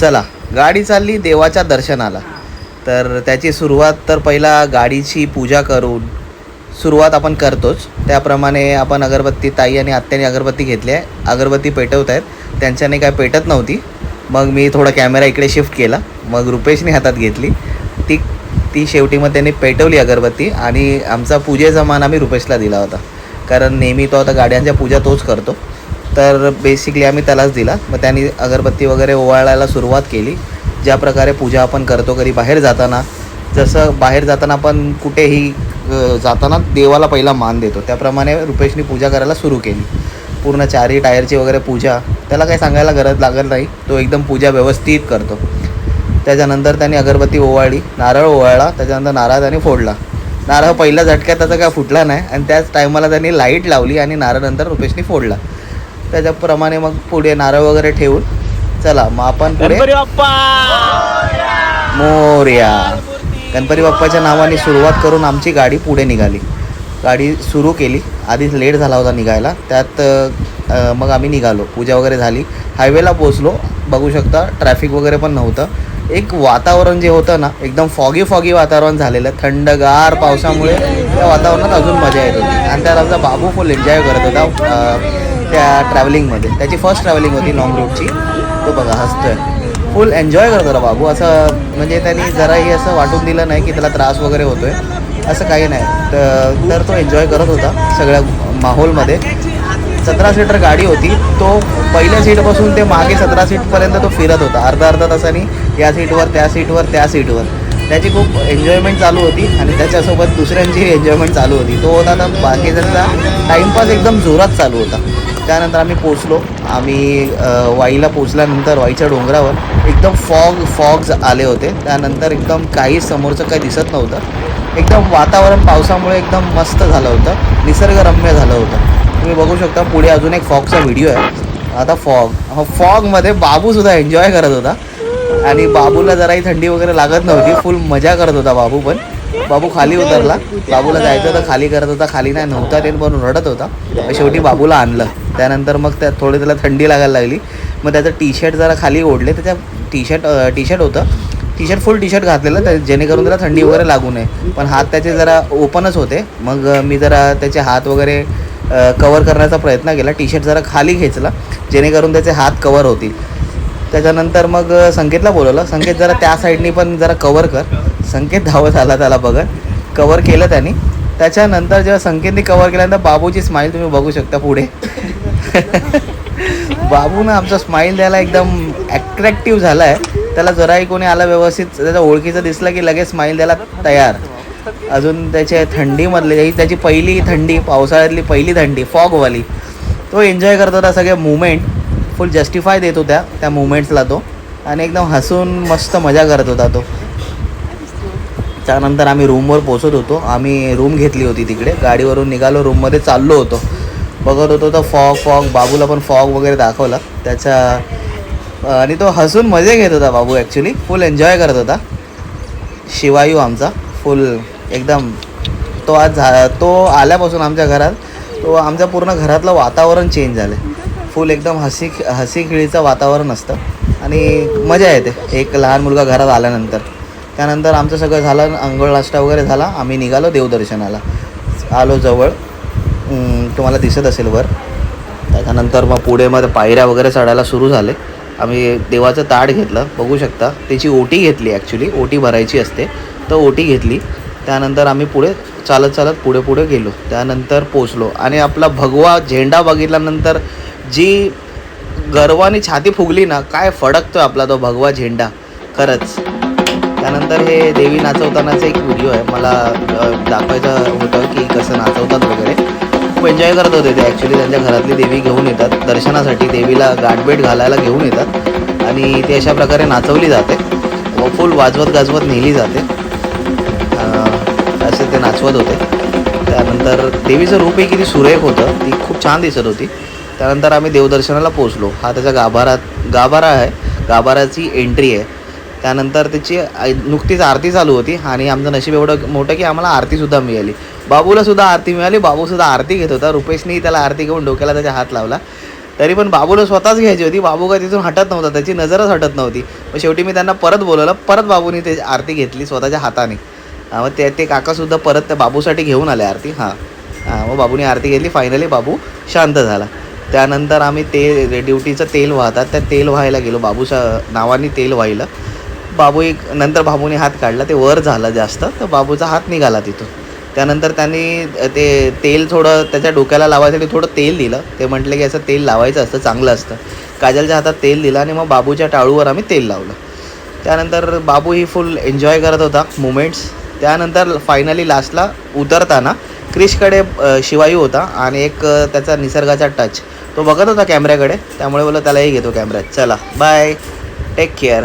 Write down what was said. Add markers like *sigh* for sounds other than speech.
चला गाडी चालली देवाच्या दर्शनाला. तर त्याची सुरुवात तर पहिला गाडीची पूजा करून सुरुवात आपण करतोच. त्याप्रमाणे आपण अगरबत्ती ताई आणि आत्याने अगरबत्ती घेतली आहे. अगरबत्ती पेटवत आहेत. त्यांच्याने काय पेटत नव्हती. मग मी थोडा कॅमेरा इकडे शिफ्ट केला. मग रुपेशने हातात घेतली. ती ती शेवटी मग त्यांनी पेटवली अगरबत्ती आणि आमचा पूजेचा मान आम्ही रुपेशला दिला होता. कारण नेहमी तो आता गाड्यांच्या पूजा तोच करतो. तर बेसिकली आम्ही त्यालाच दिला. मग त्यांनी अगरबत्ती वगैरे ओवाळायला सुरुवात केली. ज्या प्रकारे पूजा आपण करतो कधी बाहेर जाताना जसं बाहेर जाताना आपण कुठेही जाताना देवाला पहिला मान देतो. त्याप्रमाणे रुपेशनी पूजा करायला सुरू केली. पूर्ण चारही टायरची वगैरे पूजा. त्याला काही सांगायला गरज लागत नाही. तो एकदम पूजा व्यवस्थित करतो. त्याच्यानंतर त्याने अगरबत्ती ओवाळली. नारळ ओवाळला. त्याच्यानंतर नारळ त्याने फोडला. नारळ पहिल्या झटक्यात त्याचा काय फुटला नाही. आणि त्याच टायमाला त्यांनी लाइट लावली आणि नारळ नंतर रुपेशनी फोडला. त्याच्याप्रमाणे मग पुढे नारळ वगैरे ठेवून चला मग आपण पुढे मोर्या. गणपती बाप्पाच्या नावाने सुरुवात करून आमची गाडी पुढे निघाली. गाडी सुरू केली. आधीच लेट झाला होता निघायला. त्यात मग आम्ही निघालो. पूजा वगैरे झाली. हायवेला पोचलो बघू शकता ट्रॅफिक वगैरे पण नव्हतं. एक वातावरण जे होतं ना एकदम फॉगी फॉगी वातावरण झालेलं. थंडगार पावसामुळे त्या वातावरणात अजून मजा येत होती. आणि त्यात आमचा बाबू फुल एन्जॉय करत होता. त्या ट्रॅव्हलिंगमध्ये त्याची फर्स्ट ट्रॅव्हलिंग होती लॉंग रूटची तो बघा हसतोय. फुल एन्जॉय करतो रा बाबू. असं म्हणजे त्यांनी जराही असं वाटून दिलं नाही की त्याला त्रास वगैरे होतोय. असं काही नाही. तर तो एन्जॉय करत होता सगळ्या माहोलमध्ये. सतरा सीटर गाडी होती. तो पहिल्या सीटपासून ते मागे सतरा सीटपर्यंत तो फिरत होता. अर्धा अर्धा तासाने या सीटवर त्या सीटवर त्या सीटवर. त्याची खूप एन्जॉयमेंट चालू होती आणि त्याच्यासोबत दुसऱ्यांची एन्जॉयमेंट चालू होती. तो होता तर बाकीच्यांचा टाईमपास एकदम जोरात चालू होता. त्यानंतर आम्ही पोचलो आम्ही वाईला पोचल्यानंतर वाईच्या डोंगरावर एकदम फॉग फॉग्ज आले होते. त्यानंतर एकदम काही समोरचं काही दिसत नव्हतं. एकदम वातावरण पावसामुळे एकदम मस्त झालं होतं. निसर्गरम्य झालं होतं. तुम्ही बघू शकता पुढे अजून एक फॉगचा व्हिडिओ आहे. आता फॉग फॉगमध्ये बाबूसुद्धा एन्जॉय करत होता. आणि बाबूला जराही थंडी वगैरे लागत नव्हती. फुल मजा करत होता बाबू पण. बाबू खाली उतरला. बाबूला जायचं होतं खाली करत होता खाली नाही नव्हता ते म्हणून रडत होता. मग शेवटी बाबूला आणलं. त्यानंतर मग त्या थोडी त्याला थंडी लागायला लागली. मग त्याचं टी शर्ट जरा खाली ओढले त्याच्या टी शर्ट टी शर्ट होतं. T shirt full T shirt घातलेलं त्या जेणेकरून त्याला थंडी वगैरे लागू नये. पण हात त्याचे जरा ओपनच होते. मग मी जरा त्याचे हात वगैरे कवर करण्याचा प्रयत्न केला. टी शर्ट जरा खाली खेचला जेणेकरून त्याचे हात कवर होतील. त्याच्यानंतर मग संकेतला बोलवलं. संकेत जरा त्या साईडनी पण जरा कवर कर. संकेत धावत आला त्याला बघत. कवर केलं त्यांनी. त्याच्यानंतर जेव्हा संकेतने कवर केल्यानंतर बाबूची स्माईल तुम्ही बघू शकता पुढे. *laughs* बाबूनं आमचा स्माईल द्यायला एकदम ॲट्रॅक्टिव्ह झाला आहे त्याला जराही कोणी आला व्यवस्थित त्याच्या ओळखीचं दिसलं की लगेच स्माईल द्यायला तयार. अजून त्याच्या थंडीमधले ही त्याची पहिली थंडी पावसाळ्यातली पहिली थंडी फॉगवाली. तो एन्जॉय करत होता सगळे मुवमेंट फुल जस्टिफाय देत होत्या त्या मुवमेंट्सला तो. आणि एकदम हसून मस्त मजा करत होता तो. त्यानंतर आम्ही रूमवर पोचत होतो. आम्ही रूम घेतली होती तिकडे. गाडीवरून निघालो रूममध्ये चाललो होतो. बघत होतो तर फॉग फॉग बाबूला पण फॉग वगैरे दाखवला. त्याच्या आणि तो हसून मजे घेत होता बाबू ॲक्च्युली फुल एन्जॉय करत होता. शिवायू आमचा. फुल एकदम तो आज झा तो आल्यापासून आमच्या घरात तो आमच्या पूर्ण घरातलं वातावरण चेंज झालं फुल एकदम हसी हसी खिळीचं वातावरण असतं. आणि मजा येते. एक लहान मुलगा घरात आल्यानंतर. त्यानंतर आमचं सगळं झालं अंघोळ नाश्ता वगैरे झाला आम्ही निघालो देवदर्शनाला. आलो जवळ तुम्हाला दिसत असेल वर. त्याच्यानंतर मग पुढे मग पायऱ्या वगैरे चढायला सुरू झाले. आम्ही देवाचं ताट घेतलं बघू शकता. त्याची ओटी घेतली ॲक्च्युली ओटी भरायची असते तर ओटी घेतली. त्यानंतर आम्ही पुढे चालत चालत पुढे पुढे गेलो. त्यानंतर पोचलो आणि आपला भगवा झेंडा बघितल्यानंतर जी गर्वाने छाती फुगली ना काय फडकतो आपला तो भगवा झेंडा. खरंच. त्यानंतर हे देवी नाचवतानाचा एक व्हिडिओ आहे. मला दाखवायचं होतं की कसं नाचवतात वगैरे. खूप एन्जॉय करत होते ते. ॲक्च्युली त्यांच्या घरातली देवी घेऊन येतात. दर्शनासाठी देवीला गाठभेट घालायला घेऊन येतात. आणि ती अशा प्रकारे नाचवली जाते. व फुल वाजवत गाजवत नेली जाते. असे ते नाचवत होते. त्यानंतर देवीचं रूपही किती सुरेख होतं ती खूप छान दिसत होती. त्यानंतर आम्ही देवदर्शनाला पोचलो हा त्याचा गाभारा गाभारा आहे. गाभाराची एंट्री आहे. त्यानंतर त्याची नुकतीच आरती चालू होती आणि आमचं नशीब एवढं मोठं की आम्हाला आरतीसुद्धा मिळाली. बाबूला सुद्धा आरती मिळाली बाबूसुद्धा आरती घेत होता. रुपेशनी त्याला आरती घेऊन डोक्याला त्याच्या हात लावला. तरी पण बाबूला स्वतःच घ्यायची होती. बाबू काय तिथून हटत नव्हता त्याची नजरच हटत नव्हती. मग शेवटी मी त्यांना परत बोलवलं परत बाबूनी ते आरती घेतली स्वतःच्या हाताने. मग ते ते काकासुद्धा परत त्या बाबूसाठी घेऊन आले आरती. हां हां मग बाबूने आरती घेतली. फायनली बाबू शांत झाला. त्यानंतर आम्ही ते ड्युटीचं तेल वाहतात. त्या तेल व्हायला गेलो. बाबूच्या नावाने तेल व्हायला बाबू एक नंतर बाबूने हात काढला ते वर झालं जास्त तर बाबूचा हात निघाला तिथून. त्यानंतर त्यांनी ते तेल थोडं त्याच्या डोक्याला लावायसाठी थोडं तेल दिलं. ते म्हटले की असं तेल लावायचं असतं चांगलं असतं. काजलच्या हातात तेल दिलं आणि मग बाबूच्या टाळूवर आम्ही तेल लावलं. त्यानंतर बाबू ही फुल एन्जॉय करत होता मुमेंट्स त्यानंतर फायनली लास्टला उतरताना क्रिशकडे शिवायू होता आणि एक त्याचा निसर्गाचा टच तो बघत होता कॅमेऱ्याकडे त्यामुळे बोला त्यालाही घेतो कॅमेऱ्यात चला बाय टेक केअर